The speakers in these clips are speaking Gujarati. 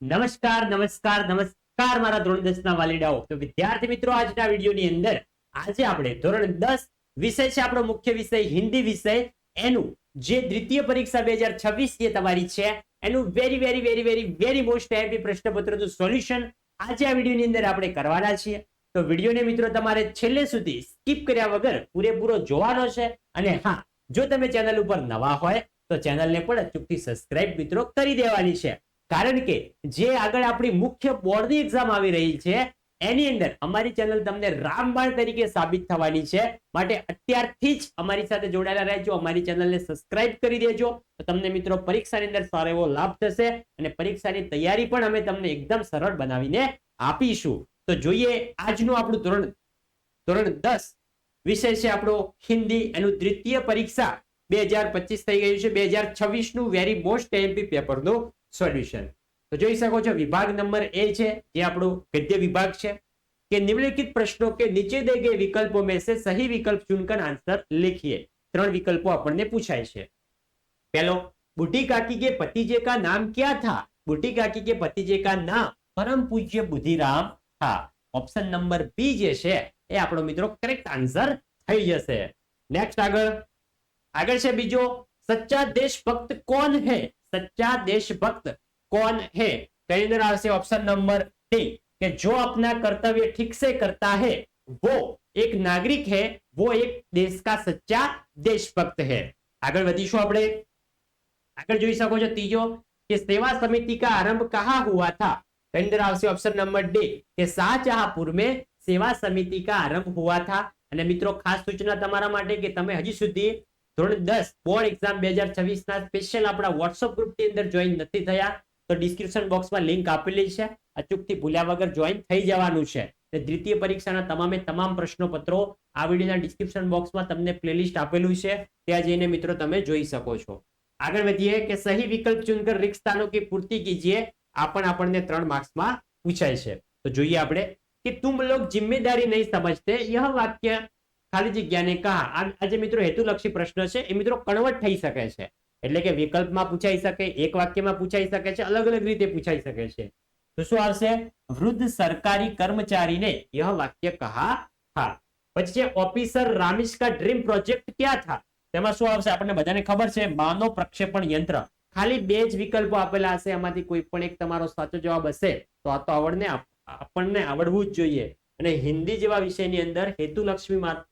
નમસ્કાર નમસ્કાર નમસ્કાર મારા ધોરણ દસ ના વાલીડાઓ. તો વિદ્યાર્થી મિત્રો, આજના વિડીયોની અંદર આજે આપણે ધોરણ દસ વિષય છે, આપણો મુખ્ય વિષય હિન્દી વિષય. એનું જે દ્વિતીય પરીક્ષા બે હજાર છવ્વીસ જે તમારી છે, એનું very very very very very most happy પ્રશ્નપત્રનું solution આજે આ વિડીયોની અંદર આપણે કરવાના છીએ. તો વિડીયોને મિત્રો તમારે છેલ્લે સુધી સ્કીપ કર્યા વગર પૂરેપૂરો જોવાનો છે. અને હા, જો તમે ચેનલ ઉપર નવા હોય, તો ચેનલને પણ અચૂકથી સબસ્ક્રાઇબ મિત્રો કરી દેવાની છે. કારણ કે જે આગળ આપણી મુખ્ય બોર્ડની એક્ઝામ આવી રહી છે, એની અંદર અમારી ચેનલ તમને રામબાણ તરીકે સાબિત થવાની છે. માટે અત્યારથી જ અમારી સાથે જોડાયેલા રહેજો. અમારી ચેનલને સબસ્ક્રાઇબ કરી દેજો. તો તમને મિત્રો પરીક્ષાની અંદર સારો એવો લાભ થશે અને પરીક્ષાની તૈયારી પણ અમે તમને એકદમ સરળ બનાવીને આપીશું. તો જોઈએ આજનું આપણું ધોરણ. ધોરણ દસ વિષય છે આપણો હિન્દી એનું દ્વિતીય પરીક્ષા. બે હજાર પચીસ થઈ ગયું છે. બે હજાર છવ્વીસનું વેરી મોસ્ટ એમપી પેપરનું સોલ્યુશન. તો જોઈ શકો છો, વિભાગ નંબર એ છે, જે આપણો ગદ્ય વિભાગ છે, કે નિમ્નલિખિત પ્રશ્નો કે નીચે દે ગયે વિકલ્પો મેં સહી વિકલ્પ ચુનકર આન્સર लिखिए ત્રણ વિકલ્પો આપણને પૂછાય છે. પહેલો બુઢી કાકી કે પતિજે કા નામ ક્યાં થા? બુટી કાકી કે પતિજે કા નામ? પરમ પૂજ્ય બુધિરામ થા. ઓપ્શન નંબર બી જે છે, એ આપણો મિત્રો કરેક્ટ આન્સર થઈ જશે. નેક્સ્ટ આગળ. આગળ છે બીજો, સચ્ચા દેશભક્ત કોણ હે? सच्चा देशभक्त कौन है कई अंदर આવશે ઓપ્શન નંબર डी कि जो अपना कर्तव्य ठीक से करता है वो एक नागरिक है वो एक देश का सच्चा देशभक्त है આગળ વધીશું આપણે આગળ જોઈ શકો છો ત્રીજો કે सेवा समिति का आरंभ कहाँ हुआ था कई अंदर આવશે ઓપ્શન નંબર ડી કે શાહજહાંપુર में सेवा समिति का आरंभ हुआ था અને મિત્રો ખાસ સૂચના તમારા માટે કે તમે હજી સુધી ધોરણ દસ બોર્ડ એક્ઝામ બે હજાર છવ્વીસ ના સ્પેશિયલ આપણા વોટ્સઅપ ગ્રુપની અંદર જોઈન નથી થયા તો ડિસ્ક્રિપ્શન બોક્સમાં લિંક આપેલી છે અચૂકથી ભૂલ્યા વગર જોઈન થઈ જવાનું છે અને દ્વિતીય પરીક્ષાના તમામે તમામ પ્રશ્નપત્રો આ વિડીયોના ડિસ્ક્રિપ્શન બોક્સમાં તમને પ્લેલિસ્ટ આપેલું છે ત્યાં જઈને મિત્રો તમે જોઈ શકો છો આગળ વધીએ કે સહી વિકલ્પ ચુનકર રિક્ત સ્થાનો की પૂર્તિ કીજીએ આ પણ આપણને ત્રણ માર્ક્સમાં પૂછાય છે તો જોઈએ આપણે કે तुम लोग जिम्मेदारी नहीं समझते यह वाक्य ખાલી જગ્યાને કહા આ જે મિત્રો હેતુલક્ષી પ્રશ્ન છે. એ મિત્રો કન્વર્ટ થઈ શકે છે. એટલે કે વિકલ્પમાં પૂછાઈ શકે, એક વાક્યમાં પૂછાઈ શકે છે, અલગ અલગ રીતે પૂછાઈ શકે છે. તો શું આવશે? વૃદ્ધ સરકારી કર્મચારીને यह વાક્ય કહા, હા. પછી છે, ઓફિસર રામિશ કા ડ્રીમ પ્રોજેક્ટ ક્યાં થા? તેમાં શું આવશે? આપણને બધાને ખબર છે, માનવ પ્રક્ષેપણ યંત્ર. ખાલી બે જ વિકલ્પો આપેલા હશે. એમાંથી કોઈ પણ એક તમારો સાચો જવાબ હશે. તો આ તો આવડને, આપણને આવડવું જ જોઈએ. અને હિન્દી જેવા વિષયની અંદર હેતુલક્ષ્મીમાં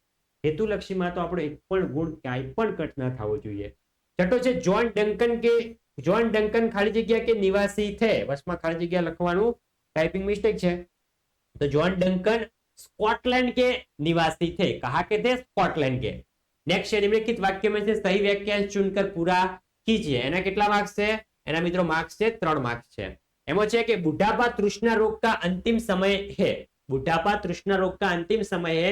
હેતુલક્ષીમાં તો આપણો એક પણ ગુણ ક્યાંય પણ કટ ના થવો જોઈએ છઠ્ઠો છે જોન ડંકન કે જોન ડંકન ખાલી જગ્યા કે નિવાસી થે વસમાં ખાલી જગ્યા લખવાનું टाइपिंग मिस्टेक છે तो जॉन डंकन स्कॉटलैंड के निवासी थे कहा के थे स्कॉटलैंड के नेक्स्ट है निम्नलिखित वाक्य में से सही वाक्यांश चुनकर पूरा कीजिए એના કેટલા માર્ક્સ છે એના મિત્રો માર્ક્સ છે ત્રણ માર્ક્સ છે એમાં છે કે બુઢાપા તૃષ્ણા રોગ કા અંતિમ સમય है બુઢાપા તૃષ્ણા રોગ કા અંતિમ સમય है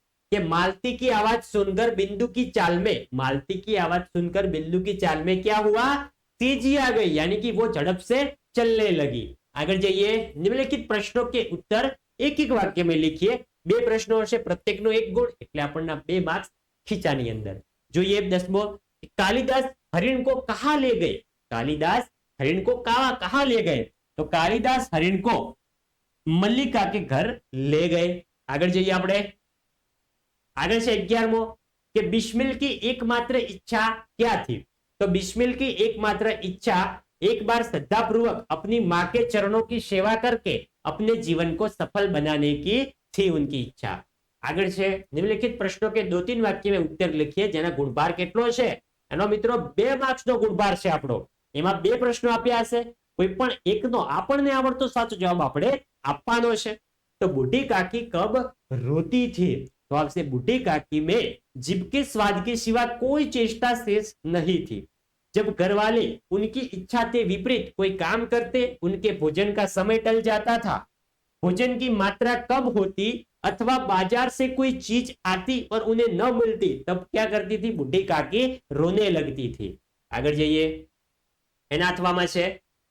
कि मालती की आवाज सुनकर बिंदु की चाल में मालती की आवाज सुनकर बिंदु की चाल में क्या हुआ तेजी आ गई यानी कि वो झड़प से चलने लगी આગળ જઈએ નિમ્નલિખિત પ્રશ્નો કે ઉત્તર એક એક વાક્ય में लिखिए બે પ્રશ્નો હશે પ્રત્યેકનો એક ગુણ એટલે આપણને બે માર્ક્સ ખીચાની અંદર જોઈએ દસમો कालिदास हरिण को कहा ले गए कालिदास हरिण को कहा कहा ले गए तो कालिदास हरिण को मल्लिका के घर ले गए આગળ જઈએ આપણે આગળ છે અગિયારમો કે બિસ્મિલ की एकमात्र इच्छा क्या थी तो बिस्मिल की एकमात्र इच्छा एक बार श्रद्धापूर्वक अपनी माँ के चरणों की सेवा करके अपने जीवन को सफल बनाने की थी उनकी इच्छा આગળ છે નિમ્નલિખિત પ્રશ્નો કે દો તીન વાક્ય में ઉત્તર લખીએ જેના ગુણભાર કેટલો છે એનો મિત્રો બે માર્ક્સ નો ગુણભાર છે આપણો એમાં બે પ્રશ્નો આપ્યા હશે કોઈ પણ એકનો આપણને આવડતો સાચો જવાબ આપણે આપવાનો છે તો બુઢી કાકી કબ રોતી थी तो आपसे बूढ़ी काकी में जीभ के स्वाद के सिवा कोई चेष्टा शेष नहीं थी जब घर वाले उनकी इच्छा के विपरीत कोई काम करते उनके भोजन का समय टल जाता था भोजन की मात्रा कम होती अथवा बाजार से कोई चीज आती और उन्हें न मिलती तब क्या करती थी बूढ़ी काकी रोने लगती थी આગળ જઈએ એના અથવામાં છે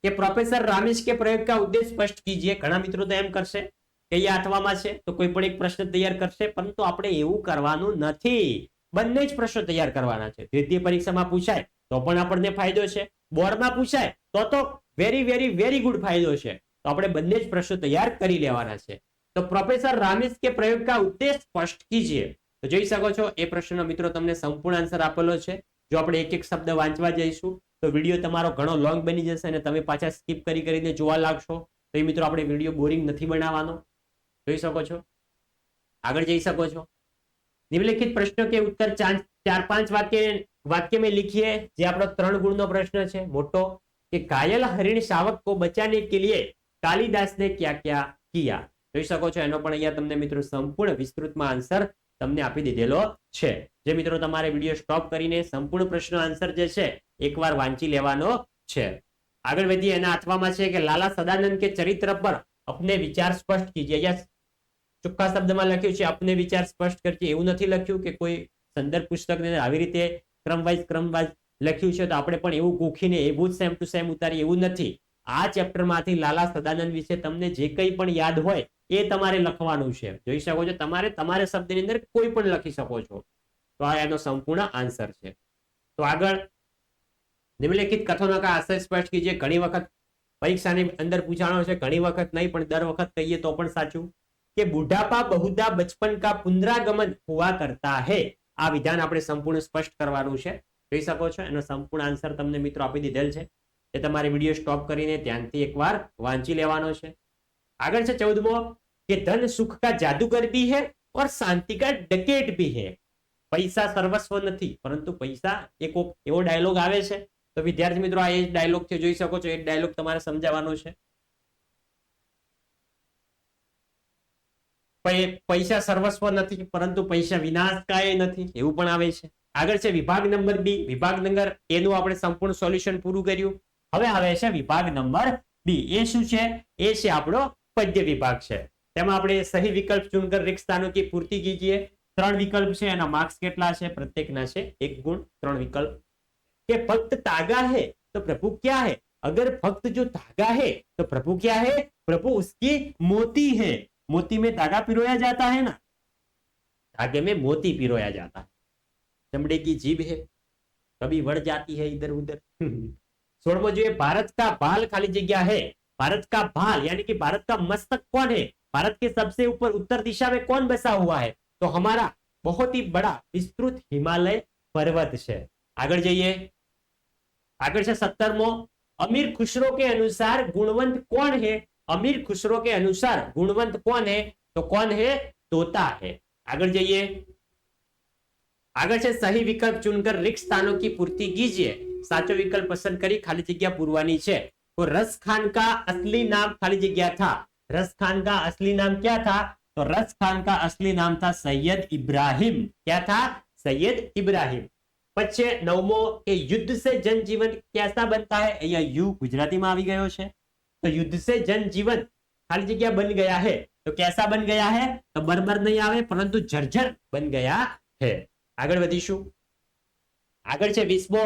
કે પ્રોફેસર રામેશ કે પ્રયોગ કા ઉદ્દેશ સ્પષ્ટ કીજીએ ઘણા મિત્રો તો એમ કરશે કે એ અથવામાં છે, તો કોઈ પણ એક પ્રશ્ન તૈયાર કરશે, પરંતુ આપણે એવું કરવાનું નથી. બંને જ પ્રશ્નો તૈયાર કરવાના છે. દ્વિતીય પરીક્ષામાં પૂછાય, તો પણ આપણને ફાયદો છે. બોર્ડમાં પૂછાય, તો તો વેરી વેરી વેરી ગુડ ફાયદો છે. તો આપણે બંને જ પ્રશ્નો તૈયાર કરી લેવાના છે. તો પ્રોફેસર રામેશ કે પ્રયોગ કા ઉદ્દેશ સ્પષ્ટ કીજીએ? તો જોઈ શકો છો, એ પ્રશ્નનો મિત્રો તમને સંપૂર્ણ આન્સર આપેલો છે. જો આપણે એક એક શબ્દ વાંચવા જઈશું, તો વીડિયો તમારો ઘણો લોંગ બની જશે અને તમે પાછા સ્કીપ કરી કરીને જોવા લાગશો. તો એ મિત્રો આપણે વીડિયો બોરિંગ નથી બનાવવાનો. જોઈ શકો છો? આગળ જઈ શકો છો? નિમ્નલિખિત પ્રશ્નો કે ઉત્તર ચાર પાંચ વાક્ય વાક્ય મેં લીખીએ, જે આપણો ત્રણ ગુણનો પ્રશ્ન છે, મોટો, કે ઘાયલ હરિણ શાવક કો બચાને કે લીએ કાલિદાસ ક્યાં ક્યાં કિયા? જોઈ શકો છો? એનો પણ અહીંયા તમને મિત્રો સંપૂર્ણ વિસ્તૃતમાં આન્સર તમને આપી દીધેલો છે. જે મિત્રો તમારે વીડિયો સ્ટોપ કરીને સંપૂર્ણ પ્રશ્ન આન્સર જે છે, એકવાર વાંચી લેવાનો છે. આગળ વધીએ. એના આઠવામાં છે કે, લાલા સદાનંદ કે ચરિત્ર પર અપને વિચાર સ્પષ્ટ કીજીએ ચોખ્ખા શબ્દમાં લખ્યું છે, આપને વિચાર સ્પષ્ટ કરજે. એવું નથી લખ્યું કે કોઈ સંદર્ભ પુસ્તક આવી રીતે ક્રમવાઇઝ ક્રમવાઇઝ લખ્યું છે, તો આપણે પણ એવું ગોખીને એવું જ સેમ ટુ સેમ ઉતારી એવું નથી. આ ચેપ્ટરમાંથી લાલા સદાનંદ વિશે તમને જે કંઈ પણ યાદ હોય, એ તમારે લખવાનું છે. જોઈ શકો છો, તમારે તમારે શબ્દની અંદર કોઈ પણ લખી શકો છો. તો આ એનો સંપૂર્ણ આન્સર છે. તો આગળ, નિમ્નલિખિત કથનો કા આશય સ્પષ્ટ કીજે ઘણી વખત પરીક્ષાની અંદર પૂછાણો છે, ઘણી વખત નહીં, પણ દર વખત કહીએ તો પણ સાચું. કે બુઢાપા બહુદા બચપન કા પુનરાગમન હોવા કરતા હે? આ વિધાન આપણે સંપૂર્ણ સ્પષ્ટ કરવાનું છે. જોઈ શકો છો, એનો સંપૂર્ણ આન્સર તમને મિત્રો આપી દીધેલ છે. તે તમારે વીડિયો સ્ટોપ કરીને ત્યાંથી એકવાર વાંચી લેવાનો છે. આગળ છે ચૌદમો, કે ધન સુખ કા જાદુગર ભી હે ઓર શાંતિ કા ડકેટ ભી હે? પૈસા સર્વસ્વ નથી, પરંતુ પૈસા એક એવો ડાયલોગ આવે છે. તો વિદ્યાર્થી મિત્રો, આ એ ડાયલોગથી જોઈ શકો છો, એ ડાયલોગ તમારે સમજાવવાનો છે. પૈસા સર્વસ્વ નથી, પરંતુ પૈસા વિનાશ કાય નથી. એવું પણ આવે છે. આગળ છે વિભાગ નંબર બી. વિભાગ નંબર એનું આપણે સંપૂર્ણ સોલ્યુશન પૂરું કર્યું. હવે આવે છે વિભાગ નંબર બી. એ શું છે? એ છે આપણો પદ્ય વિભાગ છે. તેમાં આપણે સહી વિકલ્પ ચૂનકર રિક્ષાનો કે પૂર્તિ કીજીએ ત્રણ વિકલ્પ છે, એના માર્ક્સ કેટલા છે? પ્રત્યેકના છે. એક ગુણ, ત્રણ વિકલ્પ. કે ફક્ત તાગા હે, તો પ્રભુ ક્યાં હે? અગર ફક્ત જો ધાગા હે, તો પ્રભુ ક્યાં હે? પ્રભુ મોતી હે. मोती में धागा पिरोया जाता है ना? धागे में मोती पिरोया जाता है। चमड़े की जीभ है, कभी बढ़ जाती है इधर उधर। सोलमो जो, भारत का बाल खाली जगह है। भारत का बाल, यानी कि भारत का मस्तक कौन है? भारत के सबसे ऊपर उत्तर दिशा में कौन बसा हुआ है? तो हमारा बहुत ही बड़ा विस्तृत हिमालय पर्वत है। आगे जाइए। आगे से सत्तरमो। अमीर खुशरो के अनुसार गुणवंत कौन है? अमीर खुसरो के अनुसार गुणवंत कौन है? तो कौन है? तोता है। अगर जाइए। अगर से सही विकल्प चुनकर रिक्त स्थानों की पूर्ति कीजिए। साचो विकल्प पसंद करी, खाली जगह પૂરવાની છે तो रस खान का असली नाम खाली जगह था। रस खान का असली नाम क्या था? तो रस खान का असली नाम था सैयद इब्राहिम। क्या था? सैयद इब्राहिम। પછી નવમો કે યુદ્ધ સે જનજીવન કેસા બનતા હૈ અહીંયા યુ ગુજરાતીમાં આવી ગયો છે તો યુદ્ધ से जनजीवन ખાલી જગ્યા બન ગયા है તો कैसा बन गया है તો બરબર નહીં આવે પરંતુ જર્જર બન ગયા है આગળ વધીશું આગળ છે વીસમો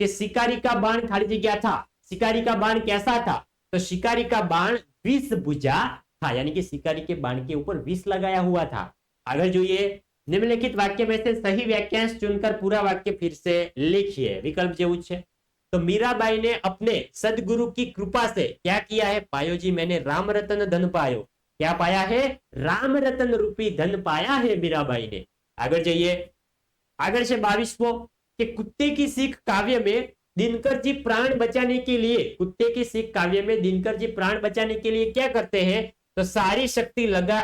કે शिकारी का बाण खाली जगह था शिकारी का बाण कैसा था तो शिकारी का बाण विष भुजा था यानी कि शिकारी के बाण के ऊपर विष लगाया हुआ था आगे જોઈએ निम्नलिखित वाक्य में से सही वाक्यांश चुनकर पूरा वाक्य फिर से लिखिए विकल्प જેવું છે तो मीराबाई ने अपने सदगुरु की कृपा से क्या किया है पायो जी मैंने राम रतन धन पायो क्या पाया है राम रतन रूपी धन पाया है मीराबाई ने આગળ જઈએ આગળ છે બાવીસમો कि कुत्ते की सीख काव्य में दिनकर जी प्राण बचाने के लिए कुत्ते की सीख काव्य में दिनकर जी प्राण बचाने के लिए क्या करते हैं तो सारी शक्ति लगा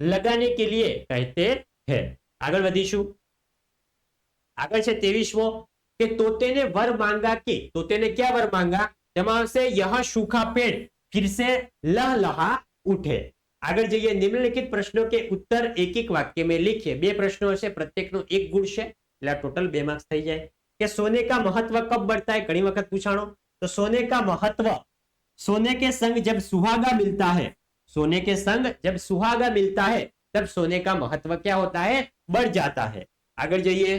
लगाने के लिए कहते हैं આગળ વધીશું આગળ છે ત્રેવીસમો કે તોતેને વર માંગા કે તોતેને ક્યાં વર માંગા તેમાં આવશે યહ सूखा पेड़ फिर से लह लहा उठे આગળ જઈએ નિમ્નલિખિત પ્રશ્નો કે ઉત્તર એક એક વાક્ય में लिखिए બે પ્રશ્નો હશે પ્રત્યેકનો એક ગુણ છે એટલે ટોટલ બે માર્ક્સ થઈ જાય કે सोने का महत्व कब बढ़ता है ઘણી વખત પૂછાણો તો सोने का महत्व सोने के संग जब सुहागा मिलता है सोने के संग जब सुहागा मिलता है तब सोने का महत्व क्या होता है बढ़ जाता है આગળ જઈએ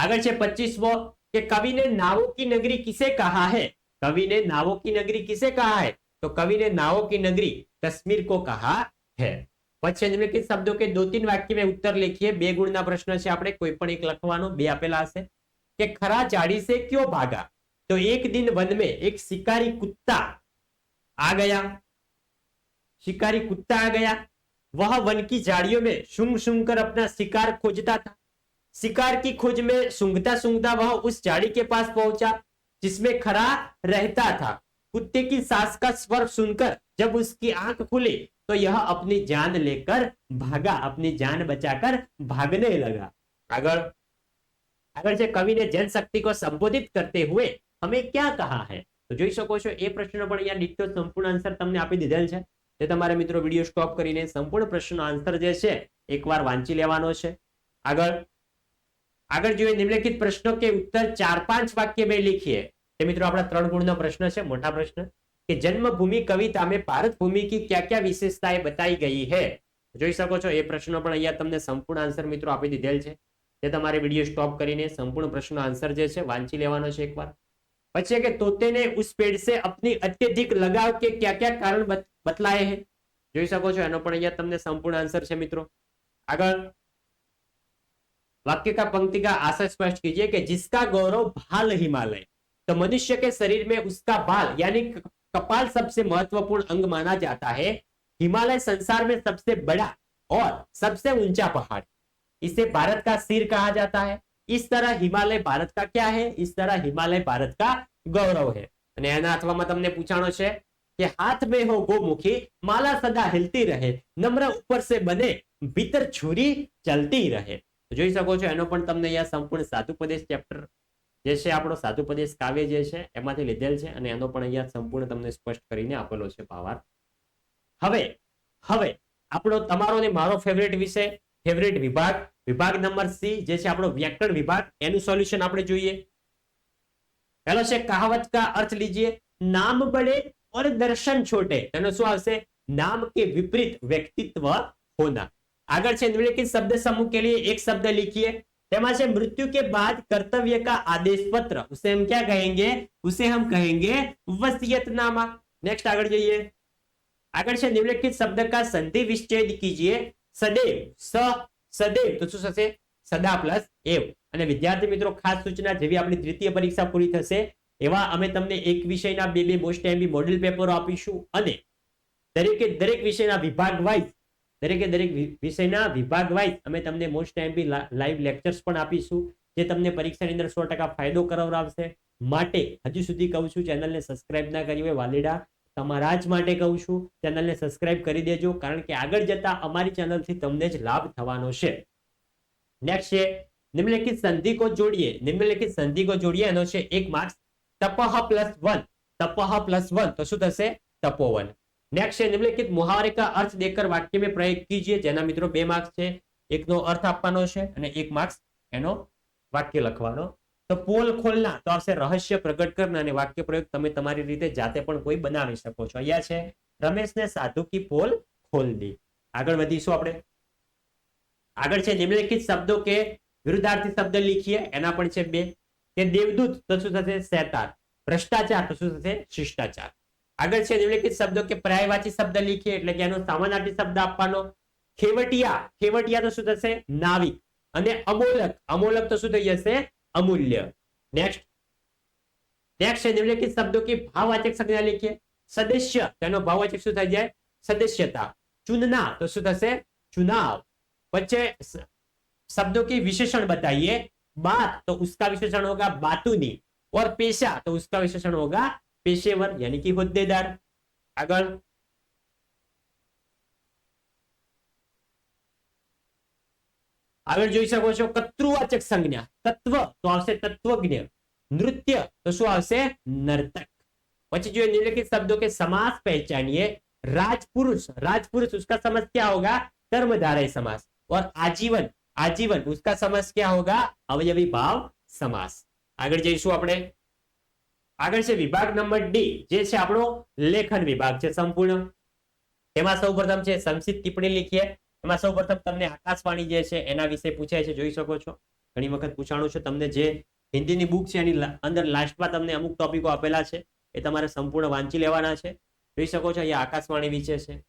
આગળ છે પચીસમો કે कवि ने नावों की नगरी किसे कहा है कवि ने नावों की नगरी किसे कहा है तो कवि ने नावों की नगरी कश्मीर को कहा है પછી નિમ્નલિખિત શબ્દો કે દો તીન વાક્ય में उत्तर लिखिए બે ગુણના પ્રશ્ન છે આપણે કોઈ પણ એક લખવાનો બે આપેલા હશે કે ખરા ઝાડી से क्यों भागा तो एक दिन वन में एक शिकारी कुत्ता आ गया शिकारी कुत्ता आ गया वह वन की झाड़ियों में सूंघ सूंघ कर अपना शिकार खोजता था शिकार की खोज में सूंघता सूंघता वह उस झाड़ी के पास पहुंचा जिसमें खरा रहता था कुत्ते की सांस का स्वर सुनकर जब उसकी आंख खुली तो यह अपनी जान लेकर भागा अपनी जान बचाकर भागने लगा આગળ આગળ છે કવિને જનશક્તિ को संबोधित करते हुए हमें क्या कहा है તો જોઈ શકો છો એ પ્રશ્ન પણ અહીંયા ડિક્ટો સંપૂર્ણ આન્સર તમને આપી દીધેલ છે તે તમારે મિત્રો વિડીયો સ્ટોપ કરીને સંપૂર્ણ પ્રશ્નનો આન્સર જે છે એકવાર વાંચી લેવાનો છે આગળ આગળ જોઈએ નિમ્નલિખિત પ્રશ્નો કે ઉત્તર ચાર પાંચ વાક્ય બે લીખીએ તે મિત્રો, આપણા ત્રણ ગુણનો પ્રશ્ન છે, મોટા પ્રશ્ન. કે જન્મભૂમિ કવિતા મેં ભારત ભૂમિ કી ક્યાં ક્યાં વિશેષતાએ બતાવી ગઈ હે? જોઈ શકો છો, એ પ્રશ્નો પણ અહીંયા તમને સંપૂર્ણ આન્સર મિત્રો આપી દીધેલ છે. તે તમારે વીડિયો સ્ટોપ કરીને સંપૂર્ણ પ્રશ્નનો આન્સર જે છે, વાંચી લેવાનો છે એકવાર. પછી કે તોતેને ઉસ પેડ અપની અત્યધિક લગાવ કે ક્યાં ક્યાં કારણ બતલાય હે? જોઈ શકો છો, એનો પણ અહીંયા તમને સંપૂર્ણ આન્સર છે મિત્રો. આગળ वाक्य का पंक्ति का आशय स्पष्ट कीजिए कि जिसका गौरव भाल हिमालय तो मनुष्य के शरीर में उसका बाल यानी क- कपाल सबसे महत्वपूर्ण अंग माना जाता है हिमालय संसार में सबसे बड़ा और सबसे ऊंचा पहाड़ इसे भारत का सिर कहा जाता है इस तरह हिमालय भारत का क्या है इस तरह हिमालय भारत का गौरव है અને એના અથવામાં તમને પૂછાણો છે કે હાથ में हो गोमुखी माला सदा हिलती रहे नम्र ऊपर से बने भीतर छुरी चलती रहे તો જોઈ શકો છો, એનો પણ તમને અહીંયા સંપૂર્ણ સાધુપદેશ ચેપ્ટર જે છે, આપણો સાધુપદેશ કાવ્ય જે છે, એમાંથી લીધેલ છે અને એનો પણ અહીંયા સંપૂર્ણ તમને સ્પષ્ટ કરીને આપેલો છે પાવાર. હવે હવે, આપણો તમારો ને મારો ફેવરેટ વિષય ફેવરેટ વિભાગ વિભાગ નંબર સી જે છે, આપણો વ્યાકરણ વિભાગ, એનું સોલ્યુશન આપણે જોઈએ. પહેલો છે, કહાવત કા અર્થ લીજીએ, નામ બડે और છોટે. એનો શું આવશે? નામ કે વિપરીત વ્યક્તિત્વ હોના. આગળ છે निम्नलिखित શબ્દ समूह के लिए एक शब्द लिखिए તેમાં છે મૃત્યુ કે બાદ કર્તવ્ય કા આદેશ પત્ર ઉસે હમ ક્યા કહેંગે? ઉસે હમ કહેંગે વસિયતનામા નેક્સ્ટ આગળ જોઈએ. આગળ છે નિમ્નલિખિત શબ્દ કા સંધિ વિચ્છેદ કીજીએ. સદેવ, સ, સદેવ. તો શું થશે? સદા પ્લસ એવ. અને વિદ્યાર્થી મિત્રો, ખાસ સૂચના, જેવી આપણી તૃતીય પરીક્ષા પૂરી થશે, એવા અમે તમને એક વિષયના બે બે મોસ્ટ એમ્બી મોડેલ પેપરો આપીશું. અને દરેકે દરેક વિષયના વિભાગ વાઇઝ દરેકે દરેક વિષયના વિભાગ વાઇઝ અમે તમને મોસ્ટ એમબી લાઈવ લેક્ચર્સ પણ આપીશું, જે તમને પરીક્ષાની અંદર સો ટકા ફાયદો કરાવડાવશે. માટે હજુ સુધી કહું છું, ચેનલને સબસ્ક્રાઇબ ના કરી હોય વાલીડા, તમારા જ માટે કહું છું, ચેનલને સબસ્ક્રાઇબ કરી દેજો, કારણ કે આગળ જતા અમારી ચેનલથી તમને જ લાભ થવાનો છે. નેક્સ્ટ છે, નિમ્નલિખિત સંધિ કો જોડીએ. નિમ્નલિખિત સંધિ કો જોડીએ, એનો છે એક માર્ક્સ તપહ પ્લસ વન તપહ પ્લસ વન તો શું થશે? તપોવન. નેક્સ્ટ છે નિમ્નલિખિત मुहावरे का अर्थ देकर वाक्य में प्रयोग कीजिए જેના મિત્રો બે માર્ક્સ છે એકનો અર્થ આપવાનો છે અને એક માર્ક્સ એનો વાક્ય લખવાનો તો પોલ ખોલના તો આવશે રહસ્ય પ્રગટ કરના અને વાક્ય પ્રયોગ તમે તમારી રીતે જાતે પણ કોઈ બનાવી શકો છો અહીંયા છે રમેશને સાધુ કી પોલ ખોલ દી આગળ વધીશું આપણે આગળ છે નિમ્નલિખિત શબ્દો કે વિરુદ્ધાર્થી શબ્દ લીખીએ એના પણ છે બે કે દેવદૂત તો શું થશે શેતાન ભ્રષ્ટાચાર તો શું થશે શિષ્ટાચાર આગળ છે નિમ્નલિખિત શબ્દો કે પર્યાયવાચી શબ્દ લીખીએ એટલે કે એનો સામાનાર્થી શબ્દ આપવાનો ખેવટિયા ખેવટિયા તો શું થશે નાવિક અને અમોલક અમોલક તો શું થઈ જશે અમૂલ્ય નેક્સ્ટ નેક્સ્ટ છે નિમ્નલિખિત શબ્દો की भाववाचक संज्ञा लिखिए सदस्य તેનો ભાવવાચક શું થઈ જાય સદસ્યતા चुनना तो શું થશે चुनाव बच्चे स- शब्दों की विशेषण बताइए बात तो उसका विशेषण होगा बातूनी और पेशा तो उसका विशेषण होगा पेशेवर यानी कि हुद्देदार अगर આગળ જોઈ શકો છો કતૃવાચક સંજ્ઞા તત્વ તો આવશે તત્વજ્ઞ નૃત્ય તો શું આવશે નર્તક પછી जो निम्नलिखित शब्दों के समास पहचानिए राजपुरुष राजपुरुष उसका समास क्या होगा कर्मधारय समास और आजीवन आजीवन उसका समास क्या होगा अवयवी भाव समास આગળ જઈશું આપણે આગળ છે વિભાગ નંબર ડી જે છે આપણો લેખન વિભાગ છે સંપૂર્ણ. એમાં સૌ પ્રથમ છે સંક્ષિપ્ત ટિપ્પણી લીખીએ. એમાં સૌ તમને આકાશવાણી જે છે એના વિશે પૂછાય છે, જોઈ શકો છો. ઘણી વખત પૂછાણું છે, તમને જે હિન્દીની બુક છે એની અંદર લાસ્ટમાં તમને અમુક ટોપિકો આપેલા છે, એ તમારે સંપૂર્ણ વાંચી લેવાના છે. જોઈ શકો છો અહીંયા આકાશવાણી વિશે છે.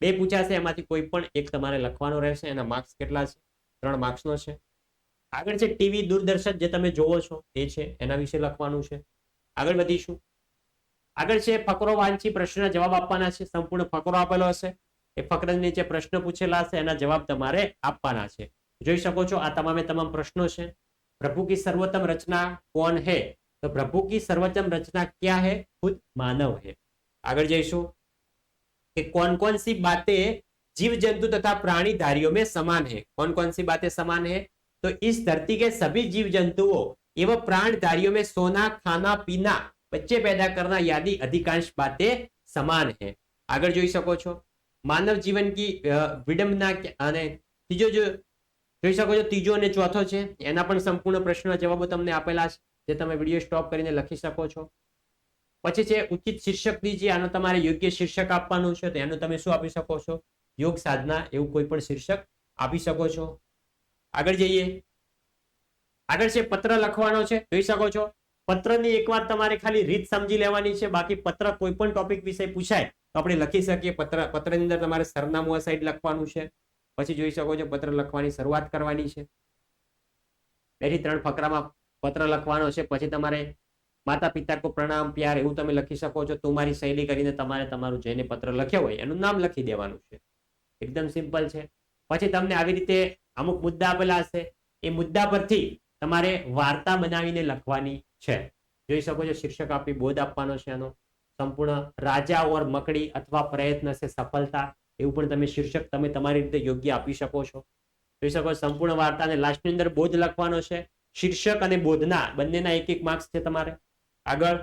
બે પૂછાશે, એમાંથી કોઈ પણ એક તમારે લખવાનો રહેશે, એના માર્ક્સ કેટલા છે? ત્રણ માર્ક્સનો છે. આગળ છે ટીવી દૂરદર્શન, જે તમે જોવો છો, એ છે, એના વિશે લખવાનું છે. આગળ વધીશું આગળ છે ફકરો વાંચી પ્રશ્નના જવાબ આપવાના છે સંપૂર્ણ ફકરો આપેલો હશે એ ફકરાની નીચે પ્રશ્ન પૂછેલા હશે એના જવાબ તમારે આપવાના છે જોઈ શકો છો આ તમામે તમામ પ્રશ્નો છે प्रभु की सर्वोत्तम रचना कौन है तो प्रभु की सर्वोत्तम रचना क्या है खुद मानव है આગળ જઈશું कि कौन कौन सी बातें जीव जंतु तथा प्राणी धारियों में समान है कौन कौन सी बातें समान है तो इस धरती के सभी जीव जंतुओं एवं प्राणधारियों में सोना खाना पीना बच्चे पैदा करना आदि अधिकांश बातें समान है આગળ જોઈ શકો છો માનવ જીવન કી અ, વિડંબના કે- અને ત્રીજો જો જોઈ શકો છો ત્રીજો અને ચોથો છે એના પણ સંપૂર્ણ પ્રશ્નના જવાબો તમને આપેલા છે જે તમે વિડીયો સ્ટોપ કરીને લખી શકો છો પછી છે ઉચિત શીર્ષક દીજીએ આનો તમારે યોગ્ય શીર્ષક આપવાનું છે તો એનું તમે શું આપી શકો છો યોગ સાધના એવું કોઈ પણ શીર્ષક આપી શકો છો આગળ જઈએ આગળ છે પત્ર લખવાનો છે, જોઈ શકો છો. પત્રની એકવાર તમારે ખાલી રીત સમજી લેવાની છે. બાકી પત્ર કોઈ પણ ટોપિક વિશે પૂછાય, તો આપણે લખી શકીએ. પત્ર, પત્રની અંદર તમારે સરનામું સાઈડ લખવાનું છે. પછી જોઈ શકો છો પત્ર લખવાની શરૂઆત કરવાની છે. બેથી ત્રણ ફકરામાં પત્ર લખવાનો છે. પછી તમારે માતા પિતા કો પ્રણામ, પ્યાર એવું તમે લખી શકો છો. તમારી શૈલી કરીને તમારે તમારું જેને પત્ર લખ્યો હોય, એનું નામ લખી દેવાનું છે. એકદમ સિમ્પલ છે. પછી તમને આવી રીતે અમુક મુદ્દા આપેલા હશે. એ મુદ્દા પરથી તમારે વાર્તા બનાવીને લખવાની છે. જોઈ શકો છો, શીર્ષક આપી બોધ આપવાનો છે આનો. સંપૂર્ણ રાજા ઓર મકડી અથવા પ્રયત્ન છે સફળતા, એવું પણ તમે શીર્ષક તમે તમારી રીતે યોગ્ય આપી શકો છો. જોઈ શકો સંપૂર્ણ વાર્તા અને લાસ્ટની અંદર બોધ લખવાનો છે. શીર્ષક અને બોધના બંનેના એક એક માર્ક્સ છે તમારે. આગળ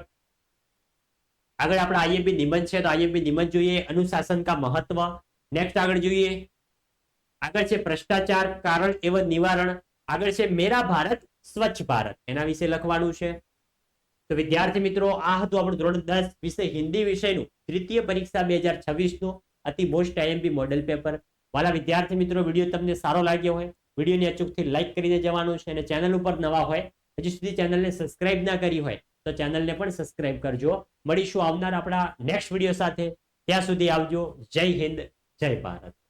આગળ આપણે આઈએમપી નિબંધ છે, તો આઈએમપી નિબંધ જોઈએ, અનુશાસન કા મહત્વ. નેક્સ્ટ આગળ જોઈએ. આગળ છે ભ્રષ્ટાચાર, કારણ એવં નિવારણ. આગળ છે, મેરા ભારત સ્વચ્છ ભારત. એના વિશે લખવાનું છે. તો વિદ્યાર્થી મિત્રો, આ હતું આપણું ધોરણ દસ વિષય હિન્દી વિષયનું. તૃતીય પરીક્ષા બે હજાર છવ્વીસનું અતિ મોસ્ટ આઈએમપી મોડેલ પેપર. વાલા વિદ્યાર્થી મિત્રો, વીડિયો તમને સારો લાગ્યો હોય, વિડીયોને અચૂકથી લાઇક કરીને જવાનું છે અને ચેનલ ઉપર નવા હોય, હજી સુધી ચેનલને સબસ્ક્રાઇબ ના કરી હોય, તો ચેનલને પણ સબસ્ક્રાઇબ કરજો. મળીશું આવનાર આપણા નેક્સ્ટ વીડિયો સાથે. ત્યાં સુધી આવજો. જય હિન્દ, જય ભારત.